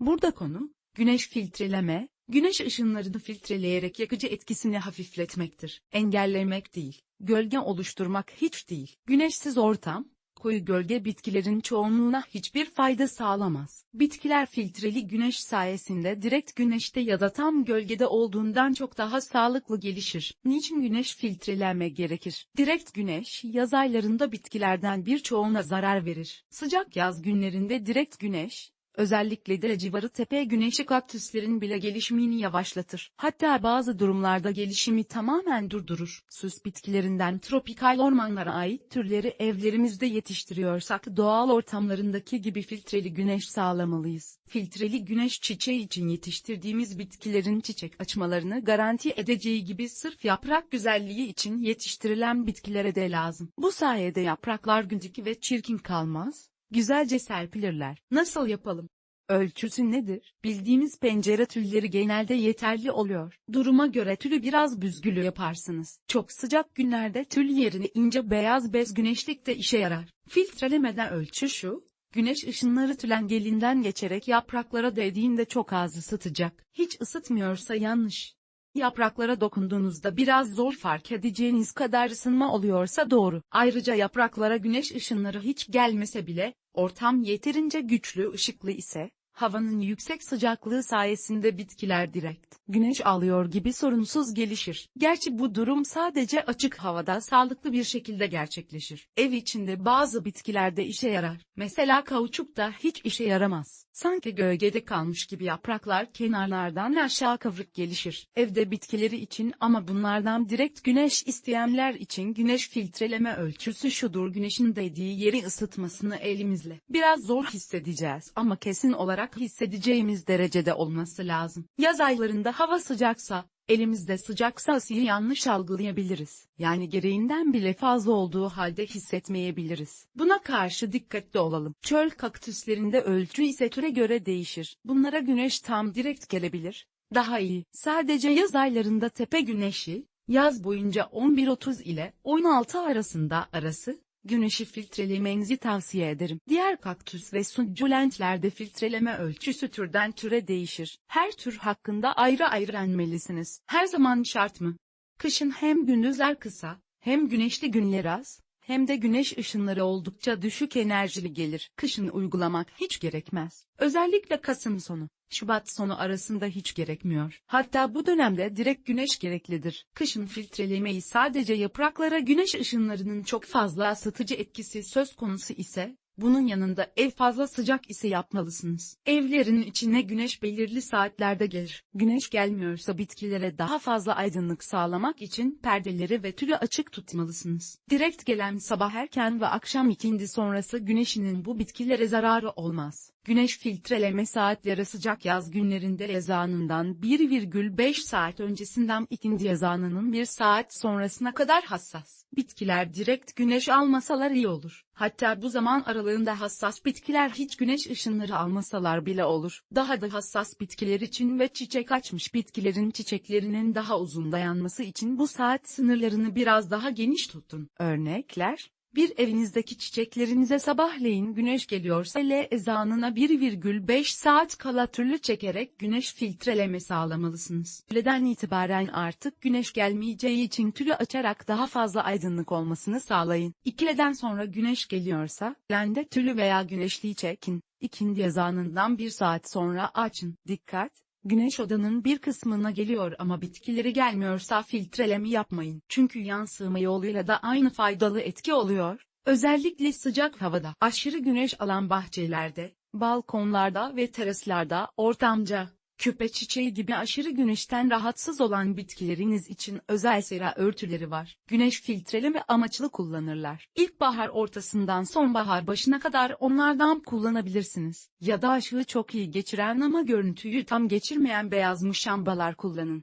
Burada konu, güneş filtreleme, güneş ışınlarını filtreleyerek yakıcı etkisini hafifletmektir. Engellemek değil, gölge oluşturmak hiç değil. Güneşsiz ortam, koyu gölge bitkilerin çoğunluğuna hiçbir fayda sağlamaz. Bitkiler filtreli güneş sayesinde direkt güneşte ya da tam gölgede olduğundan çok daha sağlıklı gelişir. Niçin güneş filtreleme gerekir? Direkt güneş, yaz aylarında bitkilerden birçoğuna zarar verir. Sıcak yaz günlerinde direkt güneş, Özellikle de civarı tepe güneşi kaktüslerin bile gelişimini yavaşlatır. Hatta bazı durumlarda gelişimi tamamen durdurur. Süs bitkilerinden tropikal ormanlara ait türleri evlerimizde yetiştiriyorsak doğal ortamlarındaki gibi filtreli güneş sağlamalıyız. Filtreli güneş çiçeği için yetiştirdiğimiz bitkilerin çiçek açmalarını garanti edeceği gibi sırf yaprak güzelliği için yetiştirilen bitkilere de lazım. Bu sayede yapraklar gündik ve çirkin kalmaz, güzelce serpilirler. Nasıl yapalım? Ölçüsü nedir? Bildiğimiz pencere tülleri genelde yeterli oluyor. Duruma göre tülü biraz büzgülü yaparsınız. Çok sıcak günlerde tül yerine ince beyaz bez güneşlik de işe yarar. Filtrelemeden ölçü şu, güneş ışınları tülengelinden geçerek yapraklara değdiğinde çok az ısıtacak. Hiç ısıtmıyorsa yanlış. Yapraklara dokunduğunuzda biraz zor fark edeceğiniz kadar ısınma oluyorsa doğru. Ayrıca yapraklara güneş ışınları hiç gelmese bile, ortam yeterince güçlü ışıklı ise, havanın yüksek sıcaklığı sayesinde bitkiler direkt güneş alıyor gibi sorunsuz gelişir. Gerçi bu durum sadece açık havada sağlıklı bir şekilde gerçekleşir. Ev içinde bazı bitkilerde işe yarar. Mesela kauçuk da hiç işe yaramaz. Sanki gölgede kalmış gibi yapraklar kenarlardan aşağı kıvrık gelişir. Evde bitkileri için ama bunlardan direkt güneş isteyenler için güneş filtreleme ölçüsü şudur güneşin değdiği yeri ısıtmasını elimizle. Biraz zor hissedeceğiz ama kesin olarak hissedeceğimiz derecede olması lazım. Yaz aylarında hava sıcaksa, elimizde sıcaksa ısıyı yanlış algılayabiliriz. Yani gereğinden bile fazla olduğu halde hissetmeyebiliriz. Buna karşı dikkatli olalım. Çöl kaktüslerinde ölçü ise türe göre değişir. Bunlara güneş tam direkt gelebilir. Daha iyi. Sadece yaz aylarında tepe güneşi, yaz boyunca 11.30 ile 16 arasında arası, güneşi filtrelemenizi tavsiye ederim. Diğer kaktüs ve succulentlerde filtreleme ölçüsü türden türe değişir. Her tür hakkında ayrı ayrı öğrenmelisiniz. Her zaman şart mı? Kışın hem gündüzler kısa, hem güneşli günler az, hem de güneş ışınları oldukça düşük enerjili gelir. Kışın uygulamak hiç gerekmez. Özellikle Kasım sonu, Şubat sonu arasında hiç gerekmiyor. Hatta bu dönemde direkt güneş gereklidir. Kışın filtrelemeyi sadece yapraklara güneş ışınlarının çok fazla ısıtıcı etkisi söz konusu ise, bunun yanında ev fazla sıcak ise yapmalısınız. Evlerin içine güneş belirli saatlerde gelir. Güneş gelmiyorsa bitkilere daha fazla aydınlık sağlamak için perdeleri ve tülü açık tutmalısınız. Direkt gelen sabah erken ve akşam ikindi sonrası güneşinin bu bitkilere zararı olmaz. Güneş filtreleme saatleri sıcak yaz günlerinde ezanından 1,5 saat öncesinden ikindi ezanının 1 saat sonrasına kadar hassas. Bitkiler direkt güneş almasalar iyi olur. Hatta bu zaman aralığında hassas bitkiler hiç güneş ışınları almasalar bile olur. Daha da hassas bitkiler için ve çiçek açmış bitkilerin çiçeklerinin daha uzun dayanması için bu saat sınırlarını biraz daha geniş tutun. Örnekler, bir evinizdeki çiçeklerinize sabahleyin güneş geliyorsa ile ezanına 1,5 saat kala türlü çekerek güneş filtreleme sağlamalısınız. Öğleden itibaren artık güneş gelmeyeceği için tülü açarak daha fazla aydınlık olmasını sağlayın. İkileden sonra güneş geliyorsa, lende tülü veya güneşliği çekin. İkindi ezanından bir saat sonra açın. Dikkat! Güneş odanın bir kısmına geliyor ama bitkileri gelmiyorsa filtreleme yapmayın. Çünkü yansıma yoluyla da aynı faydalı etki oluyor. Özellikle sıcak havada, aşırı güneş alan bahçelerde, balkonlarda ve teraslarda, ortamca, küpe çiçeği gibi aşırı güneşten rahatsız olan bitkileriniz için özel sera örtüleri var. Güneş filtreleme amaçlı kullanırlar. İlkbahar ortasından sonbahar başına kadar onlardan kullanabilirsiniz. Ya da ışığı çok iyi geçiren ama görüntüyü tam geçirmeyen beyaz muşambalar kullanın.